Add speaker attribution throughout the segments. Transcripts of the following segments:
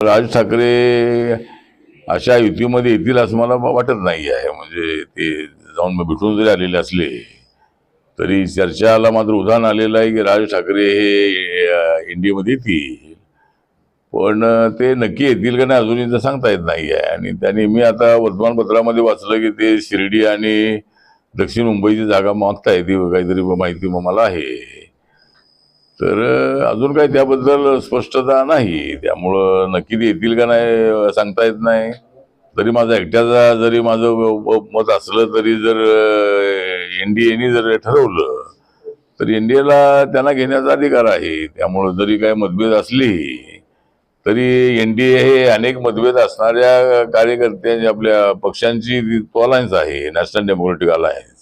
Speaker 1: राज ठाकरे अशा युतीमध्ये येतील असं मला वाटत नाही आहे. म्हणजे ते जाऊन मग भेटून जरी आलेले असले तरी चर्चाला मात्र उदाहरण आलेलं आहे की राज ठाकरे हे इंडियामध्ये येतील. पण ते नक्की येतील का नाही अजूनही सांगता येत नाही आहे. आणि त्यांनी मी आता वर्तमानपत्रामध्ये वाचलं की ते शिर्डी आणि दक्षिण मुंबईची जागा मागता येते काहीतरी माहिती मग मला आहे. तर अजून काही त्याबद्दल स्पष्टता नाही. त्यामुळं नक्की ते येतील का नाही सांगता येत नाही. तरी माझा एकट्याचा जरी माझं मत असलं तरी जर एनडीएने जर ठरवलं तर एनडीएला त्यांना घेण्याचा अधिकार आहे. त्यामुळं जरी काही मतभेद असली तरी एनडीए हे अनेक मतभेद असणाऱ्या कार्यकर्त्यांची आपल्या पक्षांची तो अलायन्स आहे नॅशनल डेमोक्रेटिक अलायन्स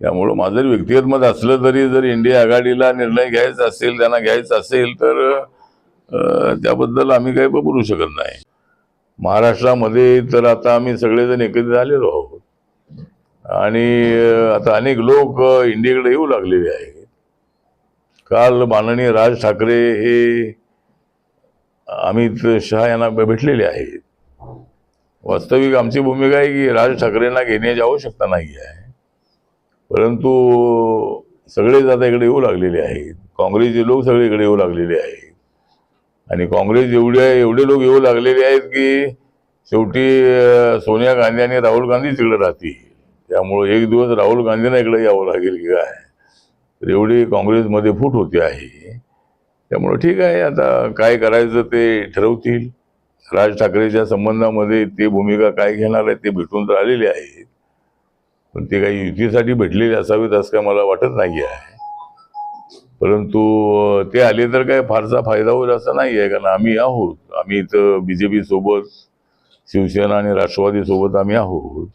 Speaker 1: त्यामुळं माझं जरी व्यक्तिगत मत असलं तरी जर इंडिया आघाडीला निर्णय घ्यायचा असेल त्यांना घ्यायचा असेल तर त्याबद्दल आम्ही काही बोलू शकत नाही. महाराष्ट्रामध्ये तर आता आम्ही सगळेजण एकत्रित आलेलो आहोत. आणि आता अनेक लोक इंडियाकडे येऊ लागलेले आहेत. काल माननीय राज ठाकरे हे अमित शहा यांना भेटलेले आहेत. वास्तविक आमची भूमिका आहे की राज ठाकरेंना घेण्याची आवश्यकता नाही आहे. परंतु सगळेच आता इकडे येऊ लागलेले आहेत. काँग्रेसचे लोक सगळे इकडे येऊ लागलेले आहेत. आणि काँग्रेस एवढे एवढे लोक येऊ लागलेले आहेत की शेवटी सोनिया गांधी आणि राहुल गांधी तिकडे राहतील. त्यामुळं एक दिवस राहुल गांधींना इकडे यावं लागेल की काय? तर एवढी काँग्रेसमध्ये फूट होते आहे. त्यामुळं ठीक आहे आता काय करायचं ते ठरवतील. राज ठाकरेच्या संबंधामध्ये ते भूमिका काय घेणार आहे ते भेटून तर आलेले आहेत. पण ते काही युतीसाठी भेटलेले असावेत असं काय मला वाटत नाही आहे परंतु ते आले तर काय फारसा फायदा होईल असं नाही आहे कारण आम्ही आहोत. आम्ही इथं बी जे पी सोबत शिवसेना आणि राष्ट्रवादी सोबत आम्ही आहोत.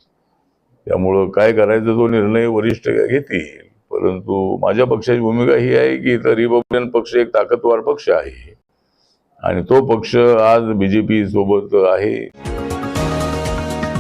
Speaker 1: त्यामुळं काय करायचं तो निर्णय वरिष्ठ घेतील. परंतु माझ्या पक्षाची भूमिका ही आहे की इथं रिपब्लिकन पक्ष एक ताकदवार पक्ष आहे. आणि तो पक्ष आज बी जे पी सोबत आहे.